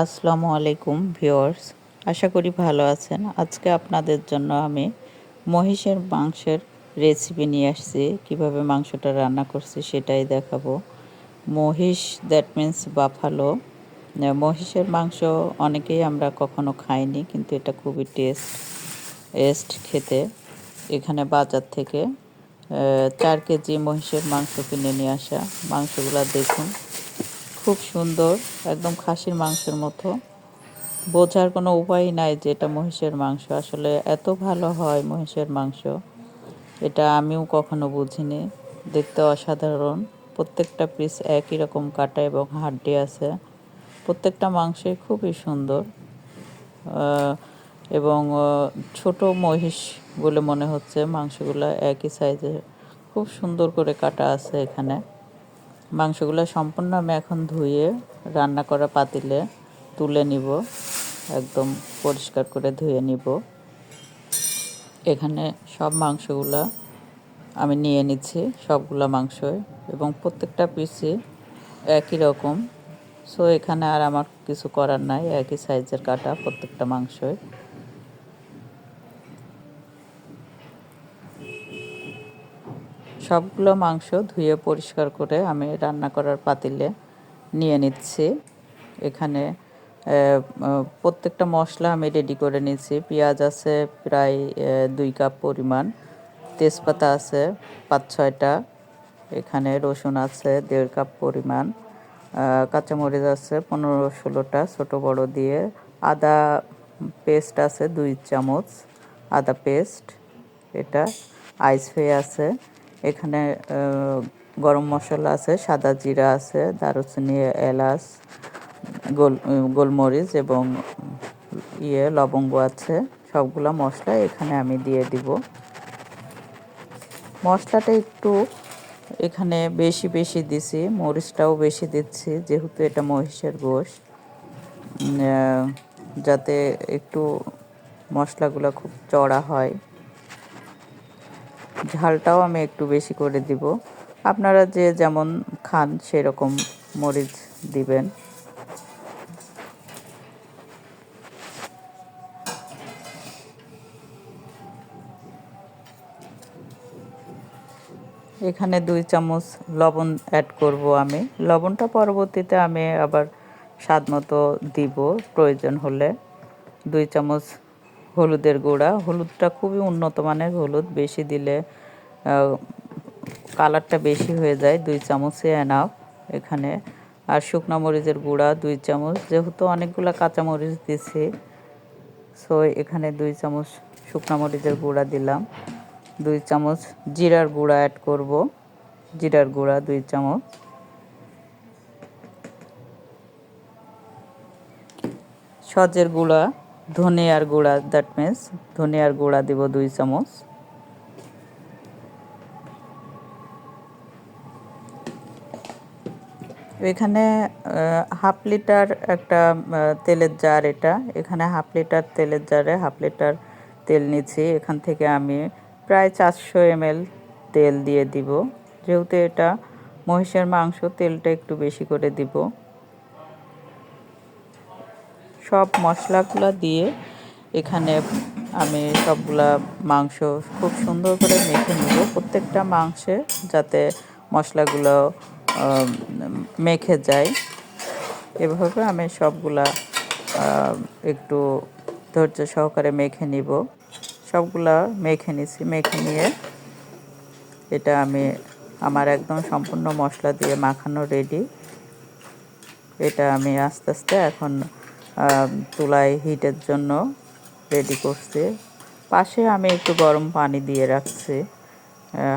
আসসালামু আলাইকুম ভিউয়ার্স, আশা করি ভালো আছেন। আজকে আপনাদের জন্য আমি মহিষের মাংসের রেসিপি নিয়ে আসছি। কীভাবে মাংসটা রান্না করছি সেটাই দেখাবো। মহিষ দ্যাট মিন্স বাফালো মহিষের মাংস অনেকেই আমরা কখনো খাইনি, কিন্তু এটা খুবই টেস্ট টেস্ট খেতে। এখানে বাজার থেকে চার কেজি মহিষের মাংস কিনে নিয়ে আসা। মাংসগুলো দেখুন। খুব সুন্দর, একদম খাসির মাংসের মতো। বোঝার কোনো উপায় নাই যে এটা মহিষের মাংস। আসলে এত ভালো হয় মহিষের মাংস, এটা আমিও কখনো বুঝিনি। দেখতে অসাধারণ। প্রত্যেকটা পিস একই রকম কাটা এবং হাড্ডি আছে। প্রত্যেকটা মাংসই খুবই সুন্দর। এবং ছোট মহিষ বলে মনে হচ্ছে মাংসগুলো একই সাইজের খুব সুন্দর করে কাটা আছে এখানে। মাংসগুলো সম্পূর্ণ আমি এখন ধুয়ে রান্না করা পাতিলে তুলে নিব, একদম পরিষ্কার করে ধুয়ে নিব। এখানে সব মাংসগুলো আমি নিয়ে নিচ্ছি, সবগুলো মাংস এবং প্রত্যেকটা পিসি একই রকম। সো এখানে আর আমার কিছু করার নাই, একই সাইজের কাটা প্রত্যেকটা মাংসই। সবগুলো মাংস ধুয়ে পরিষ্কার করে আমি রান্না করার পাতিলে নিয়ে নিচ্ছি। এখানে প্রত্যেকটা মশলা আমি রেডি করে নিচ্ছি পেঁয়াজ আছে প্রায় দুই কাপ পরিমাণ। তেজপাতা আছে পাঁচ ছয়টা। এখানে রসুন আছে দেড় কাপ পরিমাণ। কাঁচামরিচ আছে পনেরো ষোলোটা ছোটো বড় দিয়ে। আদা পেস্ট আছে দুই চামচ। আদা পেস্ট, এটা আইস হয়ে আছে। এখানে গরম মশলা আছে, সাদা জিরা আছে, দারুচিনি, এলাচ, গোল, গোলমরিচ এবং ইয়ে লবঙ্গ আছে। সবগুলো মশলা এখানে আমি দিয়ে দিব। মশলাটা একটু এখানে বেশি বেশি দিছি, মরিচটাও বেশি দিচ্ছি, যেহেতু এটা মহিষের গোশ। যাতে একটু মশলাগুলো খুব চড়া হয়। ঝালটাও আমি একটু বেশি করে দিব। আপনারা যে যেমন খান সেরকম মরিচ দিবেন। এখানে দুই চামচ লবণ অ্যাড করব আমি। লবণটা পরবর্তীতে আমি আবার স্বাদ মতো দিব, প্রয়োজন হলে। দুই চামচ হলুদের গুঁড়া। হলুদটা খুবই উন্নত মানের হলুদ, বেশি দিলে কালারটা বেশি হয়ে যায়, দুই চামচে এনাফ এখানে। আর শুকনো মরিচের গুঁড়া, দুই চামচ, যেহেতু অনেকগুলো কাঁচামরিচ দিছি সো এখানে দুই চামচ শুকনো মরিচের গুঁড়া দিলাম। দুই চামচ জিরার গুঁড়া অ্যাড করব। জিরার গুঁড়া, দুই চামচ। সজের গুঁড়া ধনিয়ার গুঁড়া দ্যাট মিন্স ধনিয়ার গুঁড়া দিব দুই চামচ। এখানে হাফ লিটার একটা তেলের জার এটা। এখানে হাফ লিটার তেলের জারে হাফ লিটার তেল নিচ্ছি। এখান থেকে আমি প্রায় চারশো এমএল তেল দিয়ে দিব। যেহেতু এটা মহিষের মাংস, তেলটা একটু বেশি করে দিব। সব মশলাগুলো দিয়ে এখানে আমি সবগুলা মাংস খুব সুন্দর করে মেখে নেব। প্রত্যেকটা মাংসে যাতে মশলাগুলো মেখে যায়। এভাবে আমি সবগুলা একটু ধৈর্য সহকারে মেখে নিব। সবগুলা মেখে নিছি, মেখে নিয়ে এটা আমি আমার একদম সম্পূর্ণ মশলা দিয়ে মাখানো রেডি এটা আমি আস্তে আস্তে এখন চুলায় হিটের জন্য রেডি করছি। পাশে আমি একটু গরম পানি দিয়ে রাখছি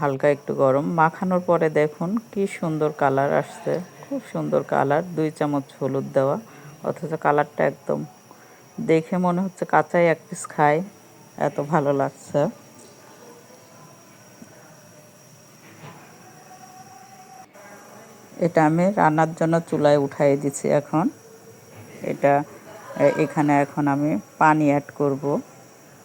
হালকা একটু গরম। মাখানোর পরে দেখুন কি সুন্দর কালার আসছে, খুব সুন্দর কালার দুই চামচ হলুদ দেওয়া, অথচ কালারটা একদম দেখে মনে হচ্ছে কাঁচাই এক পিস খায় এত ভালো লাগছে। এটা আমি রান্নার জন্য চুলায় উঠাই দিছি এখন। এটা এখানে এখন আমি পানি অ্যাড করব।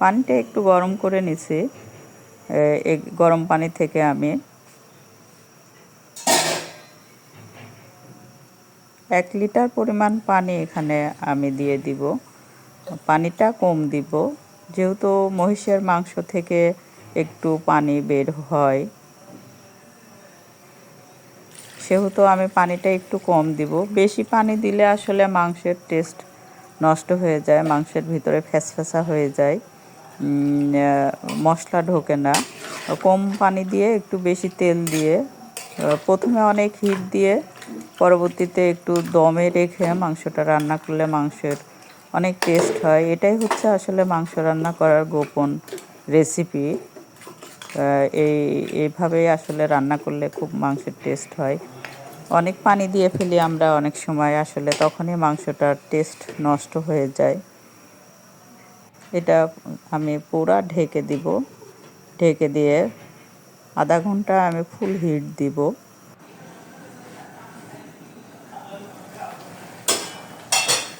পানিটা একটু গরম করে নিছি। এই গরম পানি থেকে আমি এক লিটার পরিমাণ পানি এখানে আমি দিয়ে দিব। পানিটা কম দিব। যেহেতু মহিষের মাংস থেকে একটু পানি বের হয়, সেহেতু আমি পানিটা একটু কম দিব। বেশি পানি দিলে আসলে মাংসের টেস্ট নষ্ট হয়ে যায়, মাংসের ভিতরে ফ্যাসফ্যাসা হয়ে যায় মশলা ঢোকে না। কম পানি দিয়ে, একটু বেশি তেল দিয়ে প্রথমে অনেক হিট দিয়ে, পরবর্তীতে একটু দমে রেখে মাংসটা রান্না করলে মাংসের অনেক টেস্ট হয়। এটাই হচ্ছে আসলে মাংস রান্না করার গোপন রেসিপি। এই, এইভাবেই আসলে রান্না করলে খুব মাংসের টেস্ট হয়। অনেক পানি দিয়ে ফেলি আমরা অনেক সময়, আসলে তখনই মাংসটার টেস্ট নষ্ট হয়ে যায়। এটা আমি পুরা ঢেকে দিব। ঢেকে দিয়ে আধা ঘণ্টা আমি ফুল হিট দিব।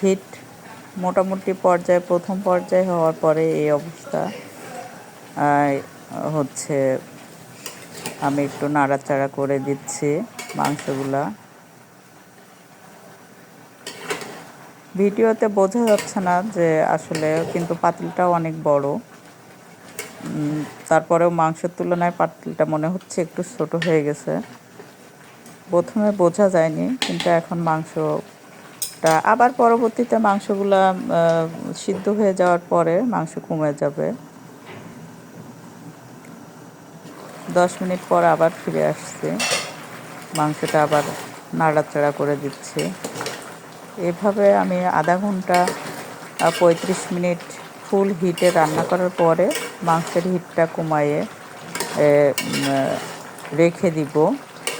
হিট মোটামুটি পর্যায়ে, প্রথম পর্যায়ে হওয়ার পরে এই অবস্থা। হচ্ছে আমি একটু নাড়াচাড়া করে দিচ্ছি। মাংসগুলা। ভিডিওতে বোঝা যাচ্ছে না যে আসলে কিন্তু পাতিলটাও অনেক বড়। তারপরেও মাংসের তুলনায় পাতিলটা মনে হচ্ছে একটু ছোট হয়ে গেছে। প্রথমে বোঝা যায়নি, কিন্তু এখন মাংসটা, আবার পরবর্তীতে মাংসগুলা সিদ্ধ হয়ে যাওয়ার পরে মাংস কমে যাবে। দশ মিনিট পর আবার ফিরে আসছে। মাংসটা আবার নাড়াচাড়া করে দিচ্ছি। এভাবে আমি আধা ঘণ্টা পঁয়ত্রিশ মিনিট ফুল হিটে রান্না করার পরে মাংসের হিটটা কমায়ে রেখে দিব।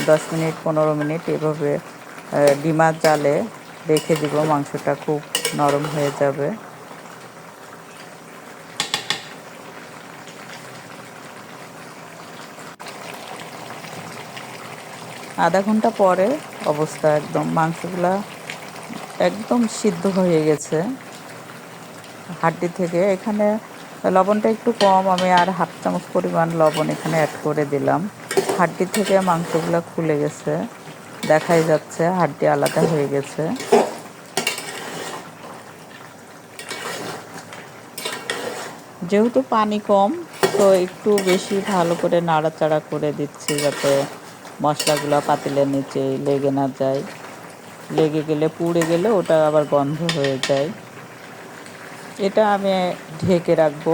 দশ মিনিট, পনেরো মিনিট এভাবে ডিমার জালে রেখে দিব, মাংসটা খুব নরম হয়ে যাবে। আধা ঘণ্টা পরে অবস্থা একদম, মাংসগুলা একদম সিদ্ধ হয়ে গেছে। হাড্ডি থেকে। এখানে লবণটা একটু কম, আমি আর হাফ চামচ পরিমাণ লবণ এখানে অ্যাড করে দিলাম। হাড্ডি থেকে মাংসগুলো খুলে গেছে। দেখাই যাচ্ছে, হাড্ডি আলাদা হয়ে গেছে। যেহেতু পানি কম, তো একটু বেশি ভালো করে নাড়াচাড়া করে দিচ্ছি যাতে মশলাগুলো পাতিলের নিচে লেগে না যায়। লেগে গেলে, পুড়ে গেলে ওটা আবার গন্ধ হয়ে যায়। এটা আমি ঢেকে রাখব।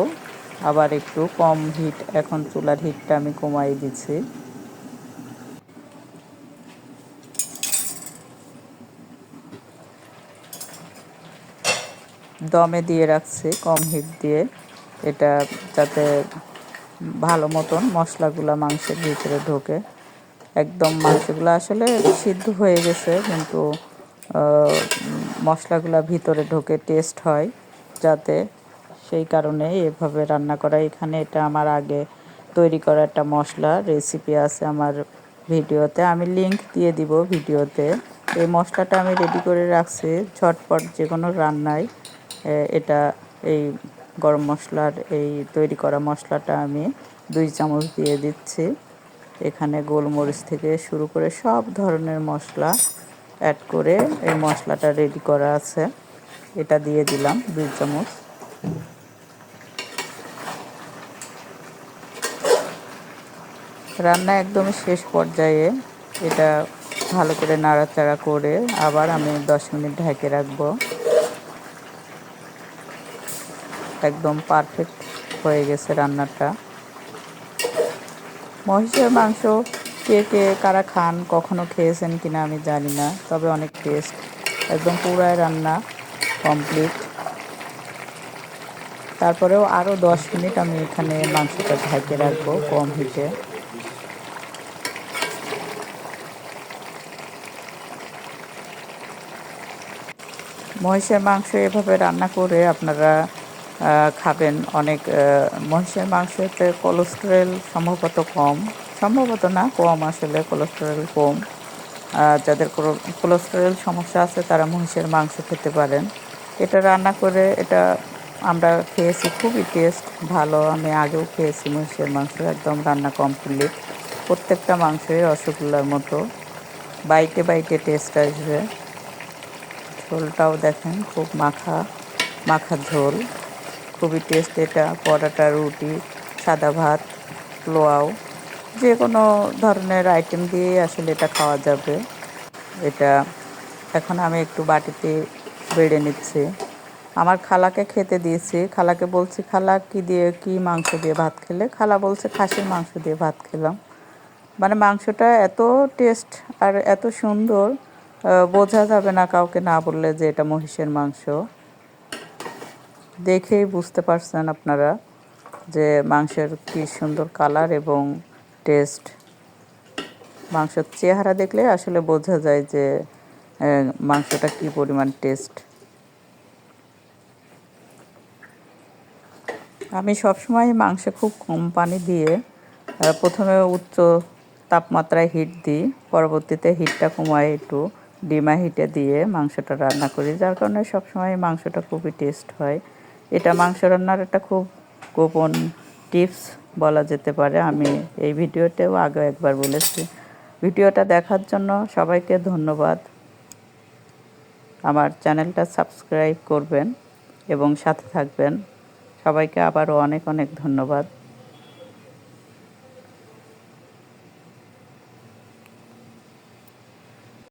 আবার একটু কম হিট এখন চুলার হিটটা আমি কমাই দিচ্ছি। দমে দিয়ে রাখছি, কম হিট দিয়ে। এটা যাতে ভালো মতন মশলাগুলো মাংসের ভিতরে ঢোকে। একদম মাংসগুলো আসলে সিদ্ধ হয়ে গেছে, কিন্তু মশলাগুলো ভিতরে ঢোকে টেস্ট হয় যাতে সেই কারণে এভাবে রান্না করা। এখানে এটা আমার আগে তৈরি করা একটা মশলা রেসিপি আছে আমার ভিডিওতে। আমি লিংক দিয়ে দিব ভিডিওতে। এই মশলাটা আমি রেডি করে রাখছি ঝটপট যে কোনো রান্নায় এটা এই গরম মশলার, এই তৈরি করা মশলাটা আমি দুই চামচ দিয়ে দিচ্ছি। এখানে গোলমরিচ থেকে শুরু করে সব ধরনের মশলা অ্যাড করে এই মশলাটা রেডি করা আছে। এটা দিয়ে দিলাম দুই চামচ। রান্না একদম শেষ পর্যায়ে। এটা ভালো করে নাড়াচাড়া করে আবার আমি দশ মিনিট ঢেকে রাখব। একদম পারফেক্ট হয়ে গেছে রান্নাটা। মহিষের মাংস কে কে কারা খান, কখনো খেয়েছেন কিনা আমি জানি না, তবে অনেক টেস্ট একদম পুরায় রান্না কমপ্লিট তারপরেও আরও দশ মিনিট আমি এখানে মাংসটা ঢাকে রাখব কম হিটে মহিষের মাংস এভাবে রান্না করে আপনারা খাবেন অনেক মহিষের মাংসতে কোলেস্টেরল সম্ভবত কম। সম্ভবত না, কম আসলে কোলেস্টেরল কম। যাদের কোলেস্টেরল সমস্যা আছে, তারা মহিষের মাংস খেতে পারেন। এটা রান্না করে, এটা আমরা খেয়েছি, খুবই টেস্ট ভালো। আমি আগেও খেয়েছি মহিষের মাংস, একদম রান্না কমপ্লিট প্রত্যেকটা মাংসই রসগোল্লার মতো। বাইটে বাইটে টেস্ট আসবে। ঝোলটাও দেখেন, খুব মাখা মাখা ঝোল। খুবই টেস্ট এটা, পরোটা, রুটি, সাদা ভাত, পোলাও যে কোনো ধরনের আইটেম দিয়ে আসলে এটা খাওয়া যাবে। এটা এখন আমি একটু বাটিতে বেড়ে নিচ্ছি। আমার খালাকে খেতে দিয়েছি। খালাকে বলছি, খালা, কি দিয়ে, কি মাংস দিয়ে ভাত খেলে? খালা বলছে, খাসির মাংস দিয়ে ভাত খেলাম। মানে মাংসটা এত টেস্ট আর এত সুন্দর বোঝা যাবে না কাউকে না বললে যে এটা মহিষের মাংস। দেখেই বুঝতে পারছেন আপনারা যে মাংসের কি সুন্দর কালার এবং টেস্ট মাংসের চেহারা দেখলে আসলে বোঝা যায় যে মাংসটা কি পরিমাণ টেস্ট আমি সবসময় মাংসে খুব কম পানি দিয়ে প্রথমে উচ্চ তাপমাত্রায় হিট দিই, পরবর্তীতে হিটটা কমায় একটু, ডিমা হিটে দিয়ে মাংসটা রান্না করি, যার কারণে সবসময় মাংসটা খুবই টেস্ট হয়। এটা মাংস রান্নার একটা খুব গোপন টিপস বলা যেতে পারে। আমি এই ভিডিওতেও আগে একবার বলেছি। ভিডিওটা দেখার জন্য সবাইকে ধন্যবাদ। আমার চ্যানেলটা সাবস্ক্রাইব করবেন এবং সাথে থাকবেন। সবাইকে আবারও অনেক অনেক ধন্যবাদ।